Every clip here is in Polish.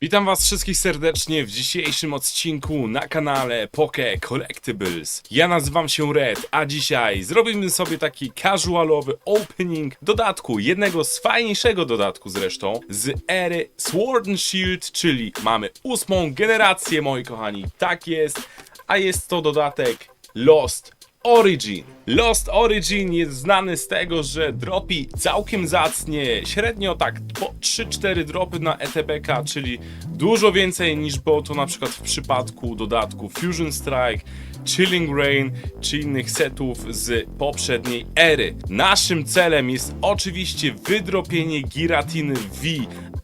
Witam was wszystkich serdecznie w dzisiejszym odcinku na kanale Poke Collectibles. Ja nazywam się Red, a dzisiaj zrobimy sobie taki casualowy opening dodatku, jednego z fajniejszego dodatku zresztą, z ery Sword and Shield, czyli mamy ósmą generację, moi kochani, tak jest, a jest to dodatek Lost Origin. Lost Origin jest znany z tego, że dropi całkiem zacnie, średnio tak po 3-4 dropy na ETBK, czyli dużo więcej niż było to na przykład w przypadku dodatku Fusion Strike, Chilling Rain czy innych setów z poprzedniej ery. Naszym celem jest oczywiście wydropienie Giratiny V,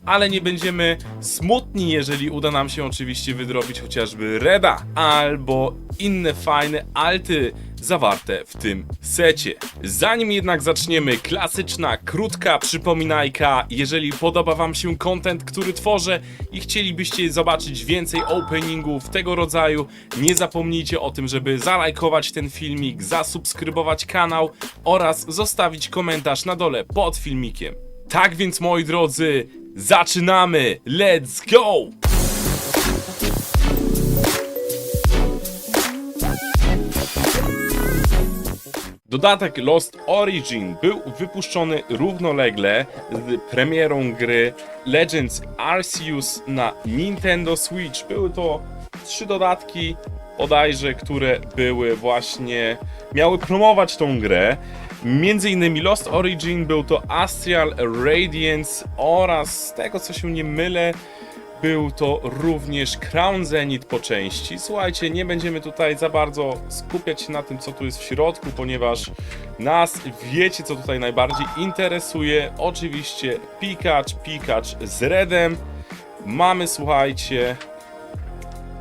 ale nie będziemy smutni, jeżeli uda nam się oczywiście wydrobić chociażby Reda albo inne fajne alty zawarte w tym secie. Zanim jednak zaczniemy, klasyczna, krótka przypominajka. Jeżeli podoba Wam się content, który tworzę i chcielibyście zobaczyć więcej openingów tego rodzaju, nie zapomnijcie o tym, żeby zalajkować ten filmik, zasubskrybować kanał oraz zostawić komentarz na dole pod filmikiem. Tak więc moi drodzy, zaczynamy! Let's go! Dodatek Lost Origin był wypuszczony równolegle z premierą gry Legends Arceus na Nintendo Switch. Były to trzy dodatki bodajże, które były właśnie miały promować tą grę. Między innymi Lost Origin był to Astral Radiance oraz z tego co się nie mylę był to również Crown Zenith po części. Słuchajcie, nie będziemy tutaj za bardzo skupiać się na tym, co tu jest w środku, ponieważ nas wiecie, co tutaj najbardziej interesuje. Oczywiście Pikachu, Pikachu z Redem. Mamy, słuchajcie,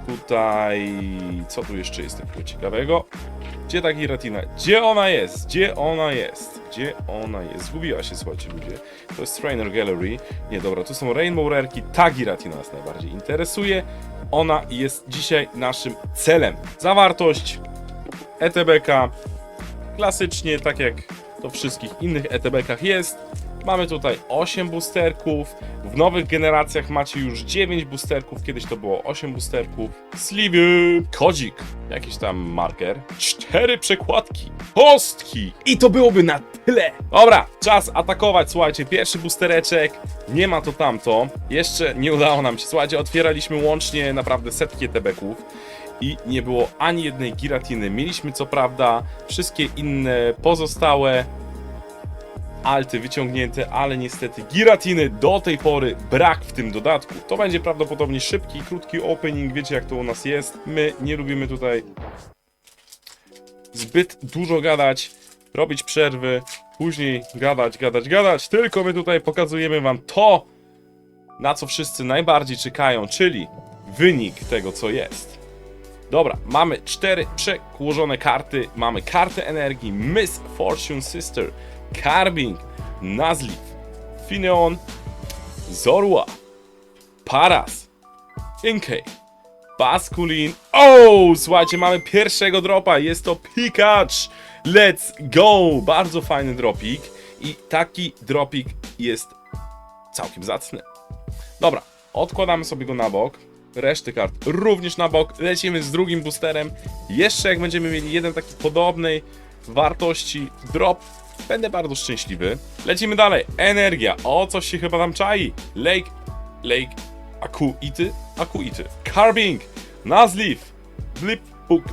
tutaj... Co tu jeszcze jest takiego ciekawego? Gdzie ta Giratina? Gdzie ona jest? Gdzie ona jest? Gdzie ona jest? Zgubiła się, słuchajcie ludzie. To jest Trainer Gallery. Nie, dobra, tu są Rainbow Rareki. Ta Giratina nas najbardziej interesuje. Ona jest dzisiaj naszym celem. Zawartość ETBK. Klasycznie, tak jak to wszystkich innych ETBkach jest. Mamy tutaj 8 boosterków. W nowych generacjach macie już 9 boosterków. Kiedyś to było 8 boosterków. Sliwy, kodzik, jakiś tam marker. 4 przekładki, kostki. I to byłoby na tyle. Dobra, czas atakować. Słuchajcie, pierwszy boostereczek. Nie ma to tamto. Jeszcze nie udało nam się. Słuchajcie, otwieraliśmy łącznie naprawdę setki ETBków i nie było ani jednej giratiny. Mieliśmy co prawda wszystkie inne pozostałe alty wyciągnięte, ale niestety giratiny do tej pory brak w tym dodatku. To będzie prawdopodobnie szybki, krótki opening, wiecie jak to u nas jest. My nie lubimy tutaj zbyt dużo gadać, robić przerwy, później gadać, gadać, gadać, tylko my tutaj pokazujemy wam to, na co wszyscy najbardziej czekają, czyli wynik tego, co jest. Dobra, mamy cztery przekłożone karty. Mamy kartę energii, Miss Fortune Sister, Carbing, Nazliv, Fineon, Zorua, Paras, Inkay, Basculin. O, słuchajcie, mamy pierwszego dropa. Jest to Pikachu. Let's go! Bardzo fajny dropik. I taki dropik jest całkiem zacny. Dobra, odkładamy sobie go na bok. Reszty kart również na bok. Lecimy z drugim boosterem. Jeszcze jak będziemy mieli jeden taki podobnej wartości drop, będę bardzo szczęśliwy. Lecimy dalej. Energia. O, coś się chyba tam czai. Lake, Lake, Akuity, Akuity. Carbing, Nazliv, Blipbook,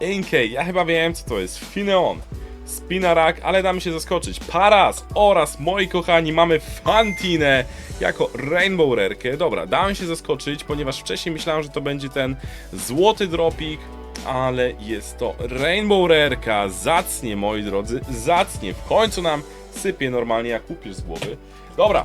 Inkay. Ja chyba wiem co to jest. Fineon. Spinarak, ale damy się zaskoczyć. Paras oraz, moi kochani, mamy Fantinę jako Rainbow Rarkę. Dobra, dałem się zaskoczyć, ponieważ wcześniej myślałem, że to będzie ten złoty dropik, ale jest to Rainbow Rarka. Zacnie, moi drodzy, zacnie. W końcu nam sypie normalnie jak kupisz z głowy. Dobra,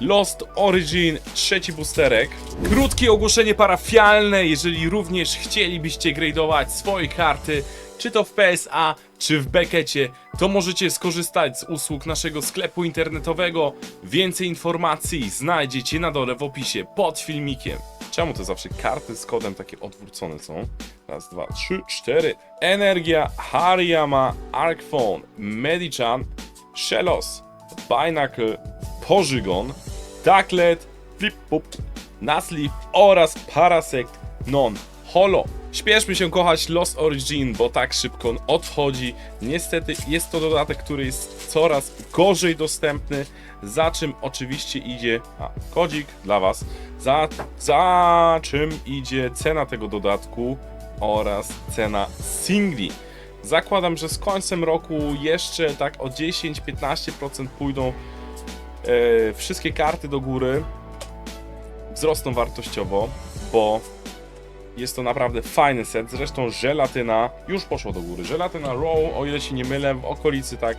Lost Origin, trzeci boosterek. Krótkie ogłoszenie parafialne, jeżeli również chcielibyście gradeować swoje karty, czy to w PSA, czy w Beckecie, to możecie skorzystać z usług naszego sklepu internetowego. Więcej informacji znajdziecie na dole w opisie pod filmikiem. Czemu to zawsze karty z kodem takie odwrócone są? Raz, dwa, trzy, cztery. Energia, Hariyama, Arcphone, Medichan, Shellos, Binacle, Pożygon, Ducklet, Flip Pop, Nasleaf oraz Parasect Non Holo. Śpieszmy się kochać Lost Origin, bo tak szybko on odchodzi. Niestety jest to dodatek, który jest coraz gorzej dostępny, za czym oczywiście idzie, a kodzik dla Was, za, za czym idzie cena tego dodatku oraz cena singli. Zakładam, że z końcem roku jeszcze tak o 10-15% pójdą e, wszystkie karty do góry, wzrosną wartościowo, bo jest to naprawdę fajny set. Zresztą żelatyna już poszła do góry. Żelatyna Raw, o ile się nie mylę, w okolicy tak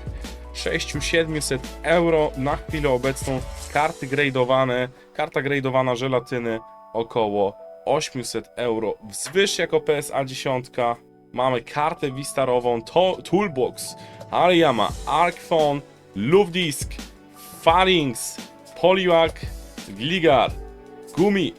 600-700 euro na chwilę obecną. Karty gradowane, karta gradowana żelatyny około 800 euro. Wzwyż jako PSA 10 mamy kartę Vistarową, to, Toolbox, Ariyama, Arcphone, Luftdisk, Pharynx, Poliwag, Gligar, Gumi,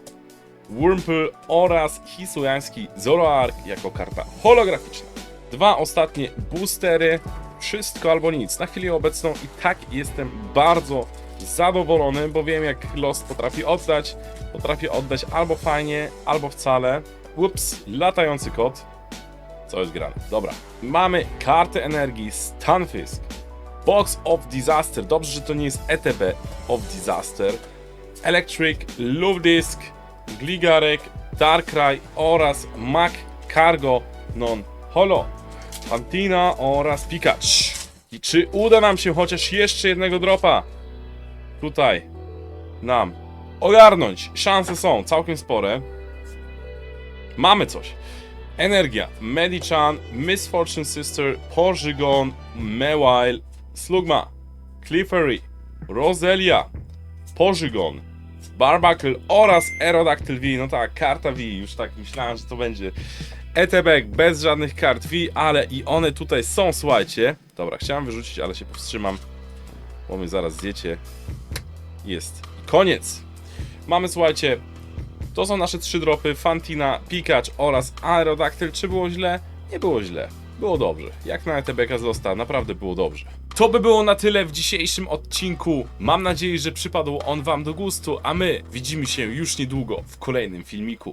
Wurmple oraz Hisujański Zoroark jako karta holograficzna. Dwa ostatnie boostery, wszystko albo nic. Na chwilę obecną i tak jestem bardzo zadowolony, bo wiem jak Lost potrafi oddać. Potrafi oddać albo fajnie, albo wcale. Ups, latający kot. Co jest grane? Dobra. Mamy kartę energii Stunfisk. Box of Disaster. Dobrze, że to nie jest ETB of Disaster. Electric, Luftdisk, Gligarek, Darkrai oraz Mac Cargo Non Holo, Fantina oraz Pikachu. I czy uda nam się chociaż jeszcze jednego dropa tutaj nam ogarnąć? Szanse są całkiem spore. Mamy coś. Energia, Medichan, Misfortune Sister, Porygon, Mewile, Slugma, Clefairy, Roselia, Porygon, Barbacle oraz Aerodactyl V. No tak, karta V, już tak myślałem, że to będzie ETB bez żadnych kart V, ale i one tutaj są, słuchajcie. Dobra, chciałem wyrzucić, ale się powstrzymam, bo mnie zaraz zjecie. Jest. Koniec. Mamy, słuchajcie, to są nasze trzy dropy, Fantina, Pikachu oraz Aerodactyl. Czy było źle? Nie było źle. Było dobrze. Jak na ETB z Losta, naprawdę było dobrze. To by było na tyle w dzisiejszym odcinku. Mam nadzieję, że przypadł on Wam do gustu, a my widzimy się już niedługo w kolejnym filmiku.